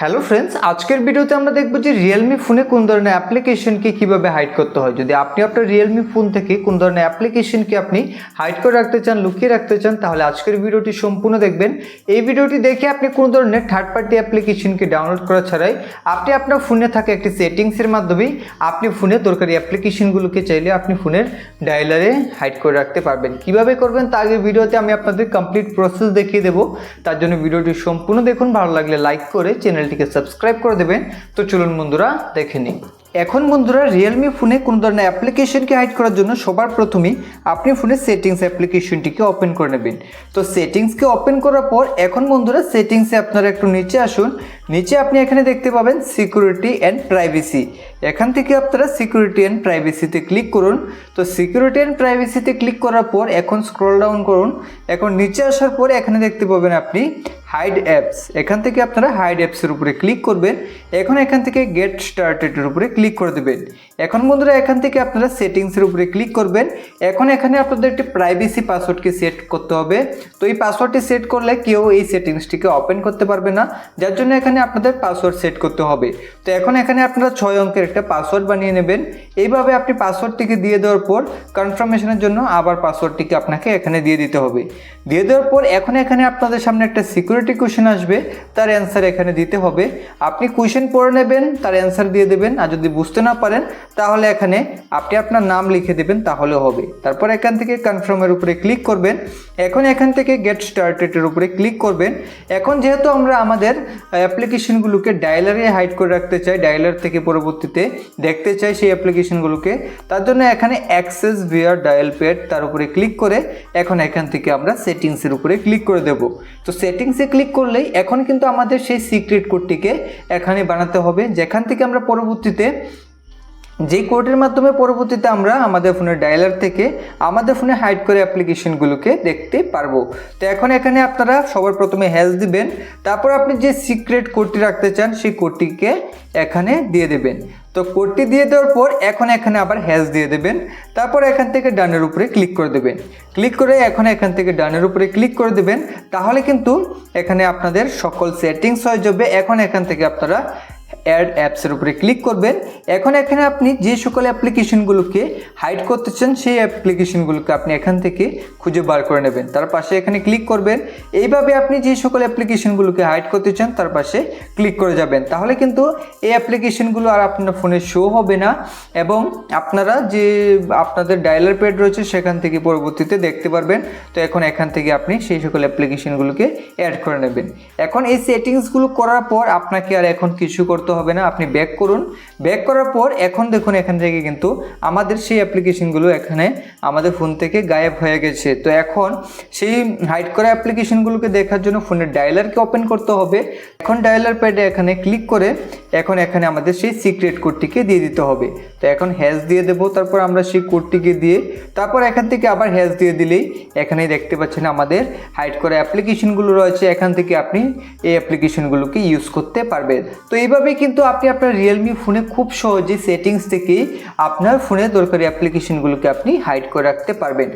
Hello friends আজকের ভিডিওতে আমরা দেখব যে রিয়েলমি ফোনে কোন ধরনের অ্যাপ্লিকেশনকে কীভাবে হাইড করতে হয়। যদি আপনি আপনার রিয়েলমি ফোন থেকে কোন ধরনের অ্যাপ্লিকেশনকে আপনি হাইড করে রাখতে চান, লুকিয়ে রাখতে চান, তাহলে আজকের ভিডিওটি সম্পূর্ণ দেখবেন। এই ভিডিওটি দেখে আপনি কোন ধরনের থার্ড পার্টি অ্যাপ্লিকেশনকে ডাউনলোড করা ছাড়াই আপনি আপনার ফোনে থাকা একটি সেটিংসের মাধ্যমেই আপনি ফোনে দরকারি অ্যাপ্লিকেশনগুলোকে চাইলে আপনি ফোনের ডায়লারে হাইড করে রাখতে পারবেন। কীভাবে করবেন তা আগে ভিডিওতে আমি আপনাদের কমপ্লিট প্রসেস দেখিয়ে দেবো। তার জন্য ভিডিওটি সম্পূর্ণ দেখুন। ভালো লাগলে লাইক করে চ্যানেলটিকে সাবস্ক্রাইব করে দেবেন। তো চলুন বন্ধুরা, দেখে নিই। এখন বন্ধুরা রিয়েলমি ফোনে কোনো ধরনের অ্যাপ্লিকেশনকে হাইড করার জন্য সবার প্রথমেই আপনি ফোনে সেটিংস অ্যাপ্লিকেশনটিকে ওপেন করে নেবেন। তো সেটিংসকে ওপেন করার পর এখন বন্ধুরা সেটিংসে আপনারা একটু নিচে আসুন। নিচে আপনি এখানে দেখতে পাবেন সিকিউরিটি অ্যান্ড প্রাইভেসি এখান থেকে আপনারা সিকিউরিটি অ্যান্ড প্রাইভেসিতে ক্লিক করুন। তো সিকিউরিটি অ্যান্ড প্রাইভেসিতে ক্লিক করার পর এখন স্ক্রল ডাউন করুন। এখন নিচে আসার পরে এখানে দেখতে পাবেন আপনি হাইড অ্যাপস এখান থেকে আপনারা হাইড অ্যাপসের উপরে ক্লিক করবেন। এখন এখান থেকে গেট স্টার্টেডের উপরে ক্লিক করে দেবেন। এখন বন্ধুরা, এখান থেকে আপনারা সেটিংসের উপরে ক্লিক করবেন। এখন এখানে আপনাদের একটি প্রাইভেসি পাসওয়ার্ডকে সেট করতে হবে। তো এই পাসওয়ার্ডটি সেট করলে কেউ এই সেটিংসটিকে ওপেন করতে পারবে না। যার জন্য এখানে আপনাদের পাসওয়ার্ড সেট করতে হবে। তো এখন এখানে আপনারা ছয় অঙ্কের একটা পাসওয়ার্ড বানিয়ে নেবেন। এইভাবে আপনি পাসওয়ার্ডটিকে দিয়ে দেওয়ার পর কনফার্মেশনের জন্য আবার পাসওয়ার্ডটিকে আপনাকে এখানে দিয়ে দিতে হবে। দিয়ে দেওয়ার পর এখন এখানে আপনাদের সামনে একটা সিকিউরিটি কোশ্চেন আসবে, তার অ্যান্সার এখানে দিতে হবে। আপনি কোশ্চেন পড়ে নেবেন, তার অ্যান্সার দিয়ে দেবেন, আর যদি বুঝতে না পারেন, তাহলে এখানে আপনি আপনার নাম লিখে দেবেন, তাহলে হবে। তারপর এখান থেকে কনফার্মের উপরে ক্লিক করবেন। এখন এখান থেকে গেট স্টার্টেডের উপরে ক্লিক করবেন। এখন যেহেতু আমরা আমাদের অ্যাপ্লিকেশনগুলোকে ডায়লারে হাইড করে রাখতে চাই ডায়লার থেকে পরবর্তীতে দেখতে চাই সেই অ্যাপ্লিকেশনগুলোকে তার জন্য এখানে অ্যাক্সেস ভিআর ডায়াল প্যাড তার উপরে ক্লিক করে, এখন এখান থেকে আমরা সেটিংসের উপরে ক্লিক করে দেব। তো সেটিংসে ক্লিক করলেই এখন কিন্তু আমাদের সেই সিক্রেট কোডটিকে এখানে বানাতে হবে। যেখান থেকে আমরা পরবর্তীতে যেই কোডের মাধ্যমে পরবর্তীতে আমরা আমাদের ফোনের ডায়ালার থেকে আমাদের ফোনে হাইড করে অ্যাপ্লিকেশনগুলোকে দেখতে পারব। তো এখন এখানে আপনারা সবার প্রথমে হ্যাশ দিবেন, তারপর আপনি যে সিক্রেট কোডটি রাখতে চান সেই কোডটিকে এখানে দিয়ে দেবেন। তো কোডটি দিয়ে দেওয়ার পর এখন এখানে আবার হ্যাশ দিয়ে দেবেন, তারপর এখান থেকে ডানের উপরে ক্লিক করে দেবেন। ক্লিক করে এখন এখান থেকে ডানের উপরে ক্লিক করে দেবেন, তাহলে কিন্তু এখানে আপনাদের সকল সেটিংস হয়ে যাবে। এখন এখান থেকে আপনারা অ্যাড অ্যাপসের উপরে ক্লিক করবেন। এখন এখানে আপনি যে সকল অ্যাপ্লিকেশনগুলোকে হাইড করতে চান, সেই অ্যাপ্লিকেশনগুলোকে আপনি এখান থেকে খুঁজে বার করে নেবেন। তার পাশে এখানে ক্লিক করবেন। এইভাবে আপনি যে সকল অ্যাপ্লিকেশনগুলোকে হাইড করতে চান, তার পাশে ক্লিক করে যাবেন। তাহলে কিন্তু এই অ্যাপ্লিকেশনগুলো আর আপনার ফোনে শো হবে না এবং আপনারা যে আপনাদের ডায়ালার প্যাড রয়েছে, সেখান থেকে পরবর্তীতে দেখতে পারবেন। তো এখন এখান থেকে আপনি সেই সকল অ্যাপ্লিকেশনগুলোকে অ্যাড করে নেবেন। এখন এই সেটিংসগুলো করার পর আপনাকে আর এখন কিছু করতে হবে না, আপনি ব্যাক করুন। ব্যাক করার পর এখন দেখুন, এখান থেকে কিন্তু আমাদের সেই অ্যাপ্লিকেশনগুলো এখানে আমাদের ফোন থেকে গায়েব হয়ে গেছে। তো এখন সেই হাইড করা অ্যাপ্লিকেশনগুলোকে দেখার জন্য ফোনের ডায়ালারকে ওপেন করতে হবে। এখন ডায়ালার প্যাডে এখানে ক্লিক করে এখন এখানে আমাদের সেই সিক্রেট কোডটিকে দিয়ে দিতে হবে। তো এখন হ্যাশ দিয়ে দেবো, তারপর আমরা সেই কোডটিকে দিয়ে, তারপর এখান থেকে আবার হ্যাশ দিয়ে দিলেই এখানে দেখতে পাচ্ছেন আমাদের হাইড করা অ্যাপ্লিকেশনগুলো রয়েছে। এখান থেকে আপনি এই অ্যাপ্লিকেশনগুলোকে ইউজ করতে পারবেন। তো এইভাবেই কিন্তু আপনি আপনার রিয়েলমি ফোনে খুব সহজেই সেটিংস থেকেই আপনার ফোনে দরকারি অ্যাপ্লিকেশনগুলোকে আপনি হাইড করে রাখতে পারবেন।